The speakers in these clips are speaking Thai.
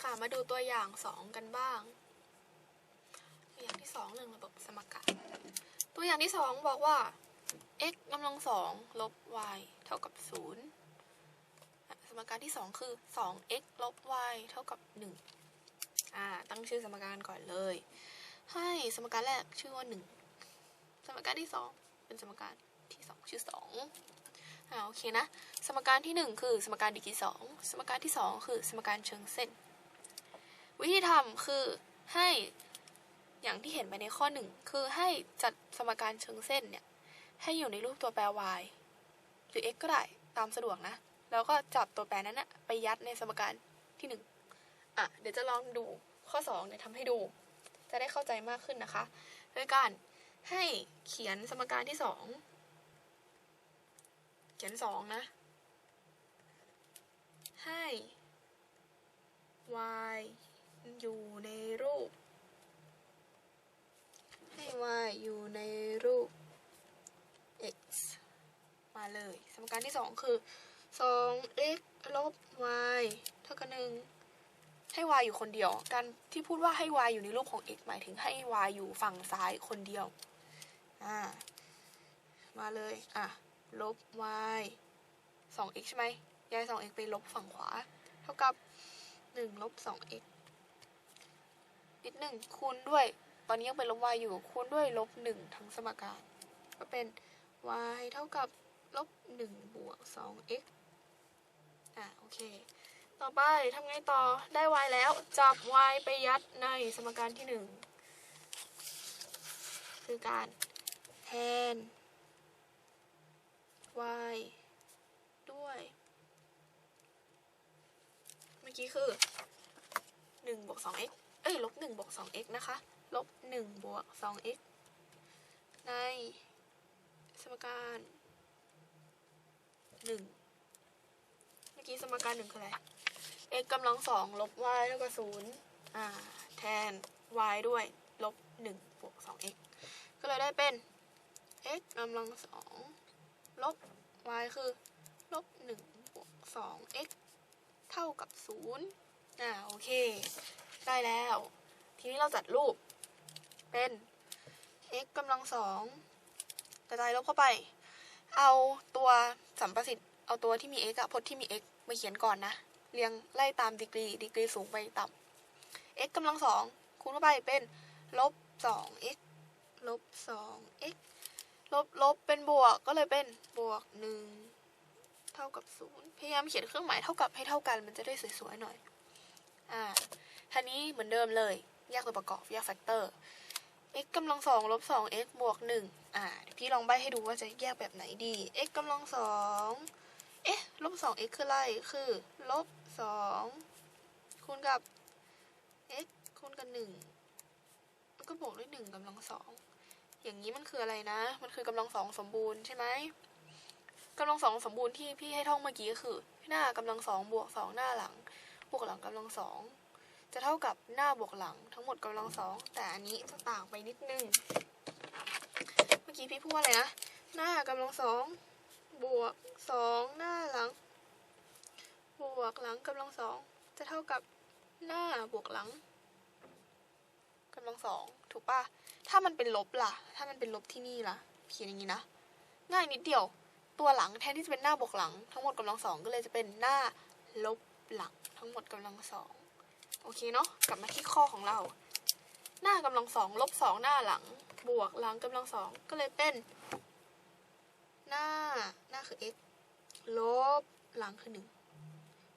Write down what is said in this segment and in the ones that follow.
ค่ะ มาดูตัวอย่างสองกันบ้าง ตัวอย่างที่สองเรื่องระบบสมการตัวอย่างที่สองบอกว่า x กำลังสองลบ y เท่ากับศูนย์สมการที่สองคือ 2x ลบ y เท่ากับหนึ่งอ่า ตั้งชื่อสมการก่อนเลย ให้สมการแรกชื่อว่าหนึ่งสมการที่สองเป็นสมการที่สองชื่อสองอ่าโอเคนะ สมการที่หนึ่งคือสมการดีกรีสองสมการที่สองคือสมการเชิงเส้น วิธีทำคือให้อย่างที่เห็นไปในข้อหนึ่งคือให้จัดสมการเชิงเส้นเนี่ยให้อยู่ในรูปตัวแปร y หรือ x ก็ได้ตามสะดวกนะ แล้วก็จับตัวแปรนั้นนะไปยัดในสมการที่หนึ่งอะเดี๋ยวจะลองดูข้อสองเนี่ยทำให้ดู จะได้เข้าใจมากขึ้นนะคะ โดยการให้เขียนสมการที่สองเขียนสองนะ ให้ y อยู่ในรูป ให้ y อยู่ในรูป x มาเลย สม การที่สองคือ 2x ลบ y เท่ากับหนึ่งให้ y อยู่คนเดียว การที่พูดว่าให้ y อยู่ในรูปของ x หมายถึงให้ y อยู่ฝั่งซ้ายคนเดียว อ่า มาเลย อะ ลบ y 2x ใช่ไหมย้าย 2x ไปลบฝั่งขวา เท่ากับ 1 ลบ 2x นิดหนึ่งคูณด้วย ตอนนี้ยังเป็นลบ y อยู่ คูณด้วยลบ 1 ทั้งสมการ ก็เป็น y เท่ากับ ลบ1บวก 2x อะโอเค ต่อไปทำไงต่อได้ y แล้ว จับ y ไปยัดในสมการที่ 1 คือการแทน y ด้วย เมื่อกี้คือ1บวก 2x เอ้ยลบ1บวก 2x นะคะลบ1บวก 2x ในสมการ 1เมื่อกี้สมการ1คืออะไร x กำลัง2ลบ y เท่ากับ0อ่าแทน y ด้วยลบ1บวก 2x ก็เลยได้เป็น x กำลัง2ลบ y คือลบ1บวก 2x เท่ากับ0อ่าโอเค ได้แล้ว ทีนี้เราจัดรูปเป็น x กำลังสองกระจายลบเข้าไป เอาตัวสัมประสิทธิ์เอาตัวที่มี x อะพจน์ที่มี x มาเขียนก่อนนะ เรียงไล่ตามดีกรีดีกรีสูงไปต่ำ x กำลังสองคูณเข้าไปเป็นลบ 2x ลบ 2x ลบลบเป็นบวกก็เลยเป็นบวก1เท่ากับ0พยายามเขียนเครื่องหมายเท่ากับให้เท่ากันมันจะได้สวยๆหน่อย อ่าท่านี้เหมือนเดิมเลย แยกตัวประกอบแยกแฟกเตอร์ x กำลังสองลบสอง x บวกหนึ่งอ่าเดี๋ยวพี่ลองใบให้ดูว่าจะแยกแบบไหนดี x กำลังสองเอ๊ะลบสอง x คืออะไร คือลบสองคูณกับ x คูณกับหนึ่งแล้วก็บวกด้วยหนึ่งกำลังสองอย่างนี้มันคืออะไรนะ มันคือกำลังสองสมบูรณ์ใช่ไหมกำลังสองสมบูรณ์ที่พี่ให้ท่องเมื่อกี้ก็คือ หน้ากำลังสองบวกสองหน้าหลัง บวกหลังกำลังสอง จะเท่ากับหน้าบวกหลังทั้งหมดกำลังสองแต่อันนี้จะต่างไปนิดนึง เมื่อกี้พี่พูดว่าอะไรนะ หน้ากำลังสองบวกสองหน้าหลัง บวกหลังกำลังสองจะเท่ากับหน้าบวกหลังกำลังสองถูกปะถ้ามันเป็นลบล่ะ ถ้ามันเป็นลบที่นี่ล่ะเขียนอย่างนี้นะ ง่ายนิดเดียว ตัวหลังแทนที่จะเป็นหน้าบวกหลัง ทั้งหมดกำลังสองก็เลยจะเป็นหน้าลบหลังทั้งหมดกำลังสอง โอเคเนาะกลับมาที่ข้อของเรา หน้ากำลังสองลบสองหน้าหลัง บวกหลังกำลังสองก็เลยเป็น หน้าหน้าคือ x ลบหลังคือหนึ่ง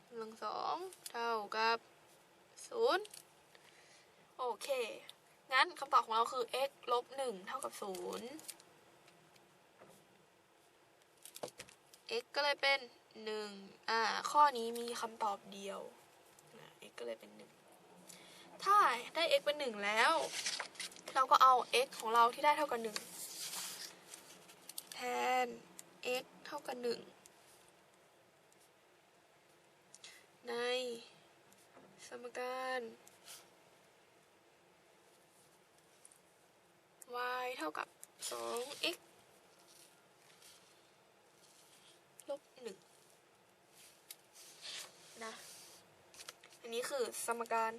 กำลังสองเท่ากับศูนย์โอเค งั้นคำตอบของเราคือ x ลบหนึ่งเท่ากับศูนย์ x ก็เลยเป็นหนึ่งอ่า ข้อนี้มีคำตอบเดียวนะ x ก็เลยเป็น หนึ่งถ้าได้ x เป็นหนึ่งแล้ว เราก็เอา x ของเราที่ได้เท่ากับหนึ่งแทน x เท่ากับหนึ่งใน สมการ y เท่ากับ 2x ลบหนึ่งนะ อันนี้คือสมการ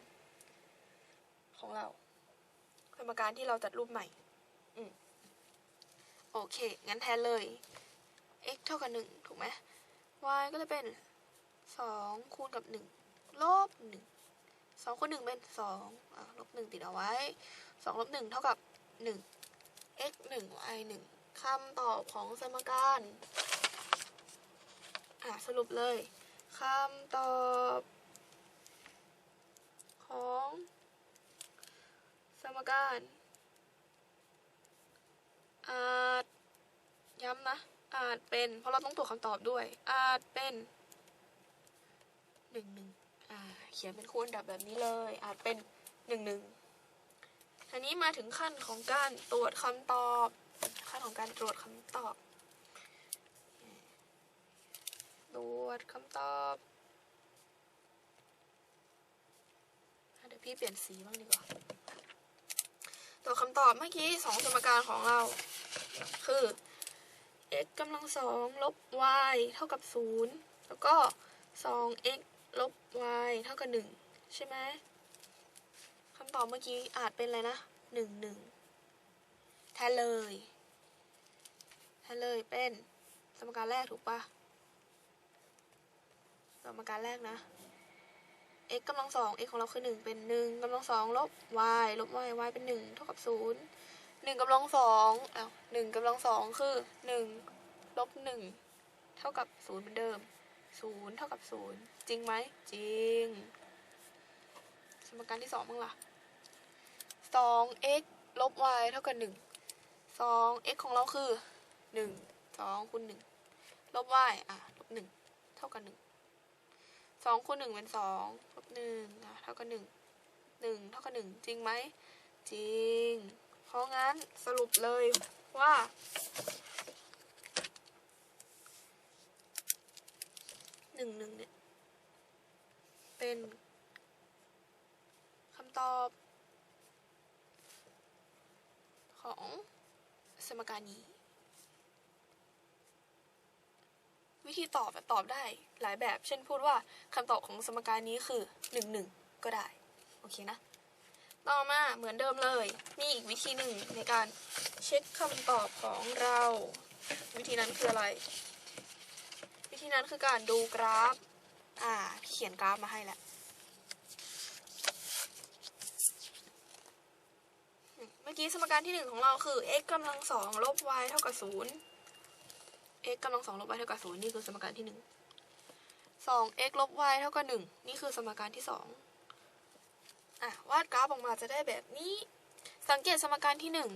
ของเราสมการที่เราจัดรูปใหม่ อืม โอเค งั้นแทนเลย x เท่ากับหนึ่งถูกไหม y ก็จะเป็นสองคูณกับหนึ่งลบหนึ่งสองคูณหนึ่งเป็นสองลบหนึ่งติดเอาไว้สองลบหนึ่งเท่ากับหนึ่ง x หนึ่ง y หนึ่งคำตอบของสมการ อะ สรุปเลย คำตอบของ มการอาจย้ำนะ อาจเป็น เพราะเราต้องตรวจคำตอบด้วย อาจเป็นหนึ่งหนึ่งเขียนเป็นคูณดับแบบนี้เลย อาจเป็นหนึ่งหนึ่งทีนี้มาถึงขั้นของการตรวจคำตอบ ขั้นของการตรวจคำตอบ ตรวจคำตอบเดี๋ยวพี่เปลี่ยนสีบ้างดีกว่า ตัวคำตอบเมื่อกี้สองสมการของเรา คือ x กำลังสองลบ y เท่ากับศูนย์แล้วก็สอง x ลบ y เท่ากับหนึ่งใช่ไหมคำตอบเมื่อกี้อาจเป็นอะไรนะหนึ่งหนึ่งแทนเลยแทนเลยเป็นสมการแรกถูกปะสมการแรกนะ x กำลังสอง x ของเราคือหนึ่งเป็นหนึ่งกำลังสองลบ y ลบ y y เป็นหนึ่งเท่ากับศูนย์หนึ่งกำลังสองอ้าวหนึ่งกำลังสองคือหนึ่งลบหนึ่งเท่ากับศูนย์เหมือนเดิมศูนย์เท่ากับศูนย์จริงไหมจริง สมการที่สองบ้างล่ะสอง x ลบ y เท่ากับหนึ่งสอง x ของเราคือหนึ่งสองคูณหนึ่งลบ y อะลบหนึ่งเท่ากับหนึ่ง สองคูณหนึ่งเป็นสองลบหนึ่งอะเท่ากับหนึ่งหนึ่งเท่ากับหนึ่งจริงไหมจริง เพราะงั้นสรุปเลยว่า หนึ่งหนึ่งเนี่ย เป็นคำตอบ ของสมการนี้ วิธีตอบตอบได้หลายแบบ เช่นพูดว่าคำตอบของสมการนี้คือหนึ่งหนึ่งก็ได้ โอเคนะ ต่อมาเหมือนเดิมเลย มีอีกวิธีหนึ่งในการเช็คคำตอบของเรา วิธีนั้นคืออะไร วิธีนั้นคือการดูกราฟ อ่า เขียนกราฟมาให้แล้วเมื่อกี้สมการที่หนึ่งของเราคือ x กำลังสองลบ y เท่ากับศูนย์ x กำลังสองลบ y เท่ากับศูนย์นี่คือสมการที่หนึ่งสอง x ลบ y เท่ากับหนึ่งนี่คือสมการที่สองอะวาดกราฟออกมาจะได้แบบนี้ สังเกตสมการที่หนึ่ง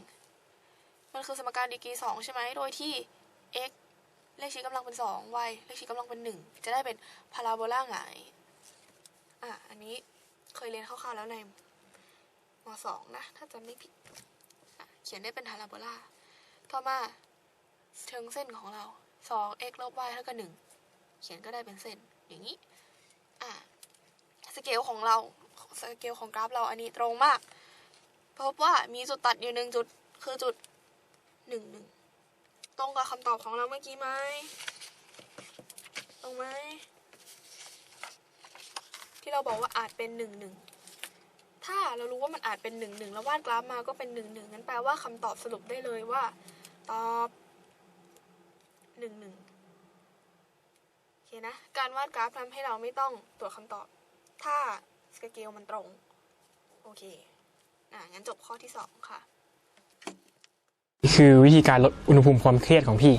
มันคือสมการดีกรีสองใช่ไหมโดยที่ x เลขชี้กำลังเป็นสอง y เลขชี้กำลังเป็นหนึ่งจะได้เป็นพาราโบลาหงายอะอันนี้เคยเรียนคร่าวๆแล้วในมสองนะ ถ้าจำไม่ผิด เขียนได้เป็นพาราโบลาต่อมา เชิงเส้นของเรา 2 x ลบ y เท่ากับ1เขียนก็ได้เป็นเส้น อย่างนี้ อ่า สเกลของเรา สเกลของกราฟเราอันนี้ตรงมาก พบว่ามีจุดตัดอยู่หนึ่งจุด คือจุดหนึ่งหนึ่ง ตรงกับคำตอบของเราเมื่อกี้ไหม ตรงไหม ที่เราบอกว่าอาจเป็นหนึ่งหนึ่งถ้าเรารู้ว่ามันอาจเป็นหนึ่งหนึ่งแล้ววาดกราฟมาก็เป็นหนึ่งหนึ่งงั้นแปลว่าคำตอบสรุปได้เลยว่า ตอบ หนึ่งหนึ่งโอเคนะ การวาดกราฟทำให้เราไม่ต้องตรวจคำตอบ ถ้าสเกลมันตรง โอเคอะงั้นจบข้อที่สองค่ะ คือวิธีการลดอุณหภูมิความเครียดของพี่